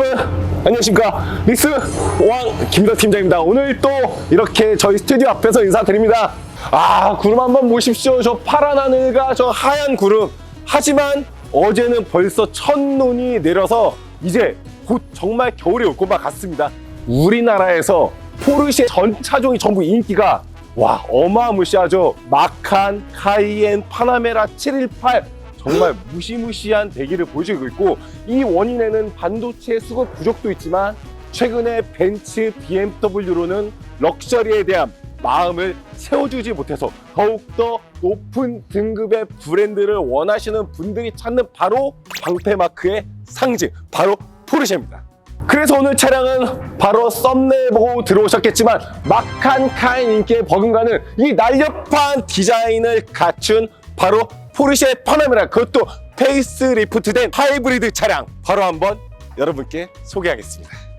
여러분 안녕하십니까? 릭스 왕 김덕 팀장입니다. 오늘 또 이렇게 저희 스튜디오 앞에서 인사드립니다. 아 구름 한번 보십시오. 저 파란 하늘과 저 하얀 구름. 하지만 어제는 벌써 첫눈이 내려서 이제 곧 정말 겨울이 올 것만 같습니다. 우리나라에서 포르쉐 전 차종이 전부 인기가 와 어마무시하죠. 마칸, 카이엔, 파나메라 718 정말 무시무시한 대기를 보여주고 있고 이 원인에는 반도체 수급 부족도 있지만 최근에 벤츠, BMW로는 럭셔리에 대한 마음을 채워주지 못해서 더욱더 높은 등급의 브랜드를 원하시는 분들이 찾는 바로 방패마크의 상징 바로 포르쉐입니다. 그래서 오늘 차량은 바로 썸네일 보고 들어오셨겠지만 마칸 카인 인기에 버금가는 이 날렵한 디자인을 갖춘 바로 포르쉐 파나메라 그것도 페이스 리프트된 하이브리드 차량 바로 한번 여러분께 소개하겠습니다.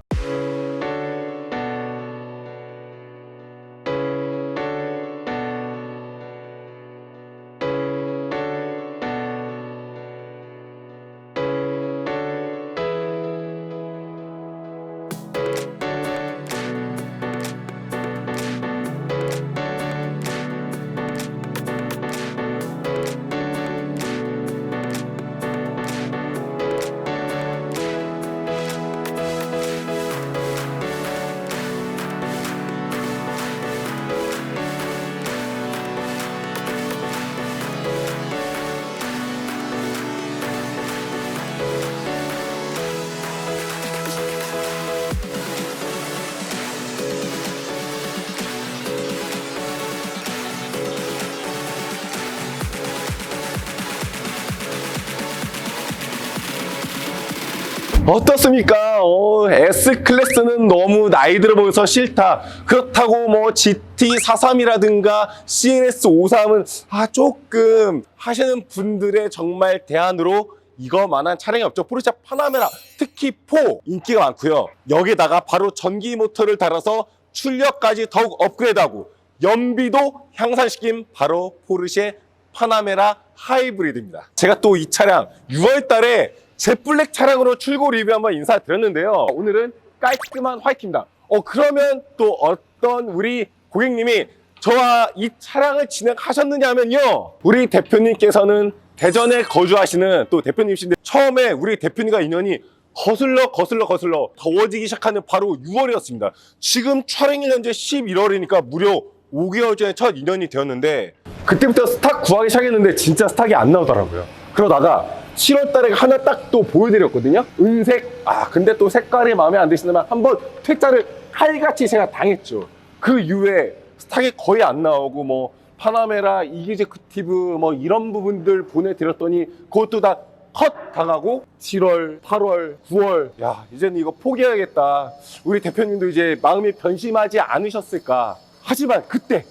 어떻습니까? 어, S 클래스는 너무 나이 들어 보여서 싫다. 그렇다고 뭐 GT43이라든가 CLS53은 아 조금 하시는 분들의 정말 대안으로 이거만한 차량이 없죠. 포르쉐 파나메라 특히 4 인기가 많고요. 여기다가 바로 전기 모터를 달아서 출력까지 더욱 업그레이드하고 연비도 향상시킨 바로 포르쉐 파나메라 하이브리드입니다. 제가 또 이 차량 6월 달에 제블랙 차량으로 출고 리뷰 한번 인사드렸는데요. 오늘은 깔끔한 화이트입니다. 어, 그러면 또 어떤 우리 고객님이 저와 이 차량을 진행하셨느냐면요. 우리 대표님께서는 대전에 거주하시는 또 대표님이신데 처음에 우리 대표님과 인연이 거슬러 거슬러 거슬러 더워지기 시작하는 바로 6월이었습니다. 지금 촬영이 현재 11월이니까 무려 5개월 전에 첫 인연이 되었는데 그때부터 스탁 구하기 시작했는데 진짜 스탁이 안 나오더라고요. 그러다가 7월 달에 하나 딱 또 보여드렸거든요. 은색. 아, 근데 또 색깔이 마음에 안 드시면 한번 퇴짜를 칼같이 제가 당했죠. 그 이후에 스탁이 거의 안 나오고 뭐 파나메라, 이기제크티브 뭐 이런 부분들 보내드렸더니 그것도 다 컷 당하고 7월, 8월, 9월 야 이제는 이거 포기해야겠다. 우리 대표님도 이제 마음이 변심하지 않으셨을까. 하지만 그때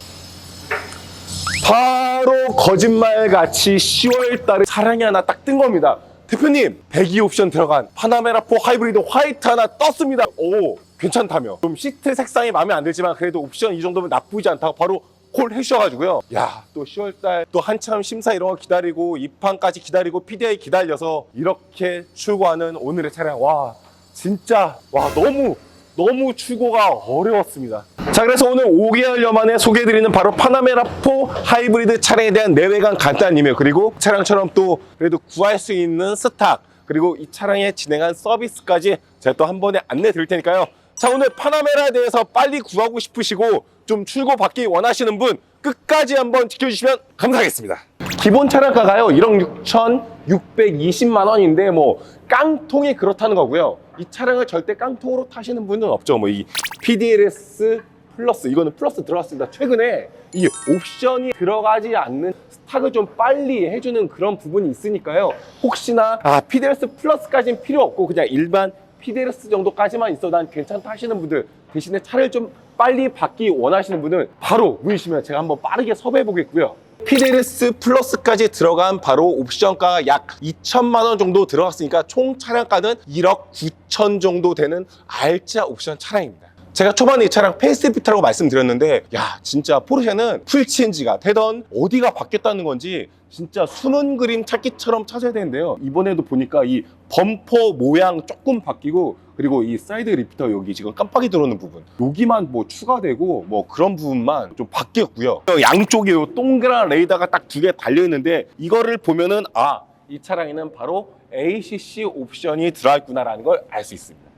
바로 거짓말같이 10월 달에 차량이 하나 딱 뜬 겁니다. 대표님, 배기 옵션 들어간 파나메라 4 하이브리드 화이트 하나 떴습니다. 오, 괜찮다며. 좀 시트 색상이 마음에 안 들지만 그래도 옵션 이 정도면 나쁘지 않다고 바로 콜 해주셔가지고요. 야, 또 10월달 또 한참 심사 이런 거 기다리고 입항까지 기다리고 PDI 기다려서 이렇게 출고하는 오늘의 차량. 와, 진짜 와 너무 너무 출고가 어려웠습니다. 자, 그래서 오늘 5개월여 만에 소개해드리는 바로 파나메라 4 하이브리드 차량에 대한 내외관 간단 리뷰 그리고 차량처럼 또 그래도 구할 수 있는 스탁 그리고 이 차량에 진행한 서비스까지 제가 또 한 번에 안내 드릴 테니까요. 자, 오늘 파나메라에 대해서 빨리 구하고 싶으시고 좀 출고 받기 원하시는 분 끝까지 한번 지켜주시면 감사하겠습니다. 기본 차량가가요 1억 6,620만 원인데 뭐 깡통이 그렇다는 거고요. 이 차량을 절대 깡통으로 타시는 분은 없죠. 뭐 이 PDLS 플러스 이거는 플러스 들어갔습니다. 최근에 이 옵션이 들어가지 않는 스탁을 좀 빨리 해주는 그런 부분이 있으니까요. 혹시나 아 PDLS 플러스까지는 필요 없고 그냥 일반 PDLS 정도까지만 있어 난 괜찮다 하시는 분들 대신에 차를 좀 빨리 받기 원하시는 분은 바로 문의주시면 제가 한번 빠르게 섭외해 보겠고요. PDLS 플러스까지 들어간 바로 옵션가가 약 2천만 원 정도 들어갔으니까 총 차량가는 1억 9천 정도 되는 알짜 옵션 차량입니다. 제가 초반에 이 차량 페이스리프트라고 말씀드렸는데 야 진짜 포르쉐는 풀체인지가 되던 어디가 바뀌었다는 건지 진짜 숨은 그림 찾기처럼 찾아야 되는데요. 이번에도 보니까 이 범퍼 모양 조금 바뀌고 그리고 이 사이드 리프터 여기 지금 깜빡이 들어오는 부분. 여기만 뭐 추가되고 뭐 그런 부분만 좀 바뀌었고요. 양쪽에 요 동그란 레이더가 딱 두 개 달려 있는데 이거를 보면은 아 이 차량에는 바로 ACC 옵션이 들어있구나라는 걸 알 수 있습니다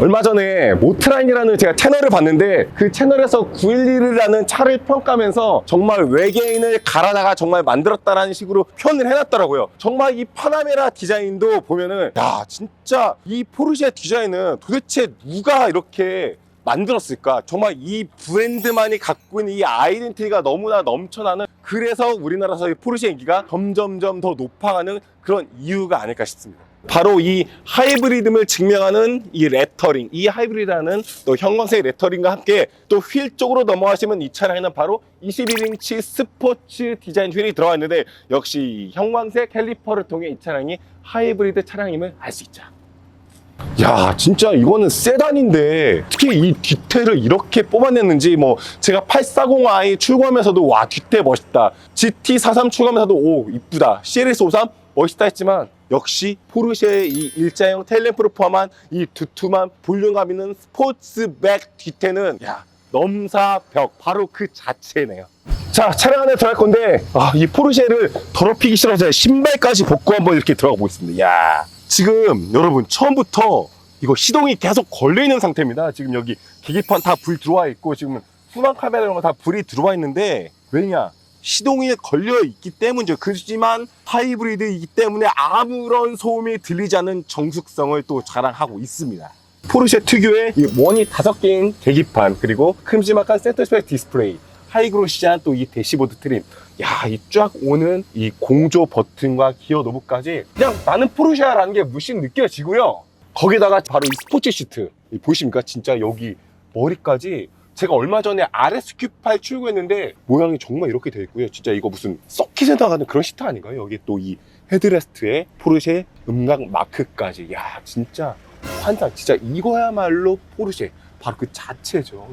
얼마 전에 모트라인이라는 제가 채널을 봤는데 그 채널에서 911이라는 차를 평가하면서 정말 외계인을 갈아다가 정말 만들었다라는 식으로 표현을 해놨더라고요. 정말 이 파나메라 디자인도 보면은 야 진짜 이 포르쉐 디자인은 도대체 누가 이렇게 만들었을까? 정말 이 브랜드만이 갖고 있는 이 아이덴티티가 너무나 넘쳐나는 그래서 우리나라에서 이 포르쉐 인기가 점점점 더 높아가는 그런 이유가 아닐까 싶습니다. 바로 이 하이브리드를 증명하는 이 레터링, 이 하이브리드라는 또 형광색 레터링과 함께 또 휠 쪽으로 넘어가시면 이 차량에는 바로 21인치 스포츠 디자인 휠이 들어가 있는데 역시 이 형광색 캘리퍼를 통해 이 차량이 하이브리드 차량임을 알 수 있죠. 야 진짜 이거는 세단인데 특히 이 뒤태를 이렇게 뽑아냈는지 뭐 제가 840i 출고하면서도 와 뒤태 멋있다 GT43 출고하면서도 오 이쁘다 CLS53 멋있다 했지만 역시 포르쉐의 이 일자형 테일램프를 포함한 이 두툼한 볼륨감 있는 스포츠백 뒤태는 야 넘사벽. 바로 그 자체네요. 자 차량 안에 들어갈 건데 아, 이 포르쉐를 더럽히기 싫어서 신발까지 벗고 한번 이렇게 들어가 보겠습니다. 야 지금 여러분 처음부터 이거 시동이 계속 걸려 있는 상태입니다. 지금 여기 계기판 다 불 들어와 있고 지금 후방 카메라 이런 거 다 불이 들어와 있는데 왜냐 시동이 걸려 있기 때문이죠. 그렇지만 하이브리드이기 때문에 아무런 소음이 들리지 않는 정숙성을 또 자랑하고 있습니다. 포르쉐 특유의 이 원이 다섯 개인 계기판 그리고 큼지막한 센터스펙 디스플레이 하이그로시한 또 이 대시보드 트림. 야 이 쫙 오는 이 공조 버튼과 기어 노브까지 그냥 나는 포르쉐라는 게 물씬 느껴지고요. 거기다가 바로 이 스포츠 시트. 이 보이십니까? 진짜 여기 머리까지 제가 얼마 전에 RSQ8 출고했는데 모양이 정말 이렇게 되어 있고요. 진짜 이거 무슨 서킷에 나가는 그런 시트 아닌가요? 여기 또 이 헤드레스트에 포르쉐 음각 마크까지. 야 진짜 환상. 진짜 이거야말로 포르쉐. 바로 그 자체죠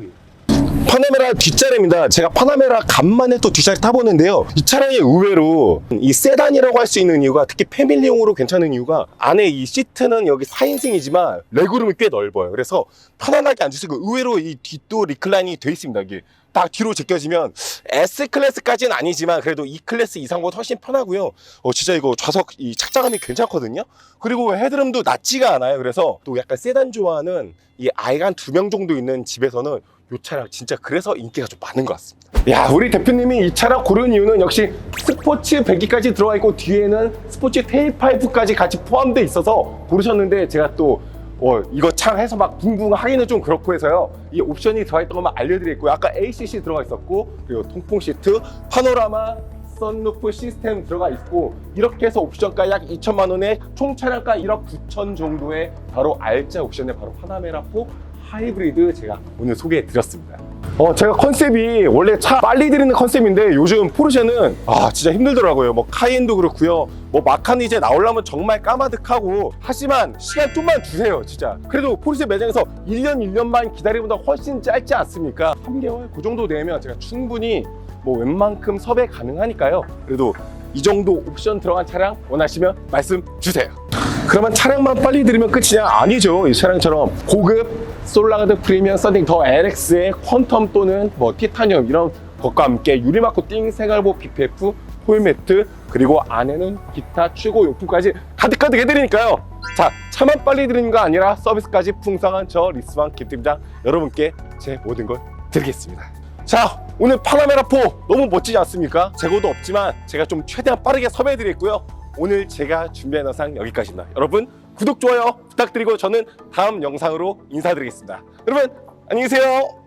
파나메라 뒷자리입니다. 제가 파나메라 간만에 또 뒷자리 타보는데요. 이 차량이 의외로 이 세단이라고 할 수 있는 이유가 특히 패밀리용으로 괜찮은 이유가 안에 이 시트는 여기 4인승이지만 레그룸이 꽤 넓어요. 그래서 편안하게 앉을 수 있고 의외로 이 뒷도 리클라인이 돼 있습니다. 이게 딱 뒤로 제껴지면 S 클래스까지는 아니지만 그래도 E 클래스 이상보다 훨씬 편하고요. 어 진짜 이거 좌석 이 착장감이 괜찮거든요. 그리고 헤드룸도 낮지가 않아요. 그래서 또 약간 세단 좋아하는 이 아이가 한 두 명 정도 있는 집에서는 이 차량 진짜 그래서 인기가 좀 많은 것 같습니다. 야, 우리 대표님이 이 차량 고른 이유는 역시 스포츠 배기까지 들어가 있고 뒤에는 스포츠 테일파이프까지 같이 포함되어 있어서 고르셨는데 제가 또 어, 이거 참 해서 막 붕붕 하기는 좀 그렇고 해서요. 이 옵션이 들어가 있던 것만 알려드리겠고요. 아까 ACC 들어가 있었고 그리고 통풍 시트, 파노라마, 썬루프 시스템 들어가 있고 이렇게 해서 옵션가 약 2천만 원에 총 차량가 1억 9천 정도의 바로 알짜 옵션의 바로 파나메라 4 하이브리드 제가 오늘 소개해 드렸습니다. 어, 제가 컨셉이 원래 차 빨리 드리는 컨셉인데 요즘 포르쉐는 아, 진짜 힘들더라고요. 뭐 카이엔도 그렇고요. 뭐 마칸이 이제 나오려면 정말 까마득하고 하지만 시간 좀만 주세요, 진짜. 그래도 포르쉐 매장에서 1년 1년만 기다리보다 훨씬 짧지 않습니까? 3개월 그 정도 되면 제가 충분히 뭐 웬만큼 섭외 가능하니까요. 그래도 이 정도 옵션 들어간 차량 원하시면 말씀 주세요. 그러면 차량만 빨리 들으면 끝이냐? 아니죠. 이 차량처럼 고급 솔라가드 프리미엄 썬팅 더 LX의 퀀텀 또는 뭐 티타늄 이런 것과 함께 유리막 코팅, 생활보 PPF, 홀매트 그리고 안에는 기타 출고 용품까지 가득가득 해드리니까요. 자, 차만 빨리 드리는 거 아니라 서비스까지 풍성한 저 리스방 김팀장 여러분께 제 모든 걸 드리겠습니다. 자, 오늘 파나메라4 너무 멋지지 않습니까? 재고도 없지만 제가 좀 최대한 빠르게 섭외해드렸고요. 오늘 제가 준비한 영상 여기까지입니다. 여러분 구독, 좋아요 부탁드리고 저는 다음 영상으로 인사드리겠습니다. 여러분 안녕히 계세요.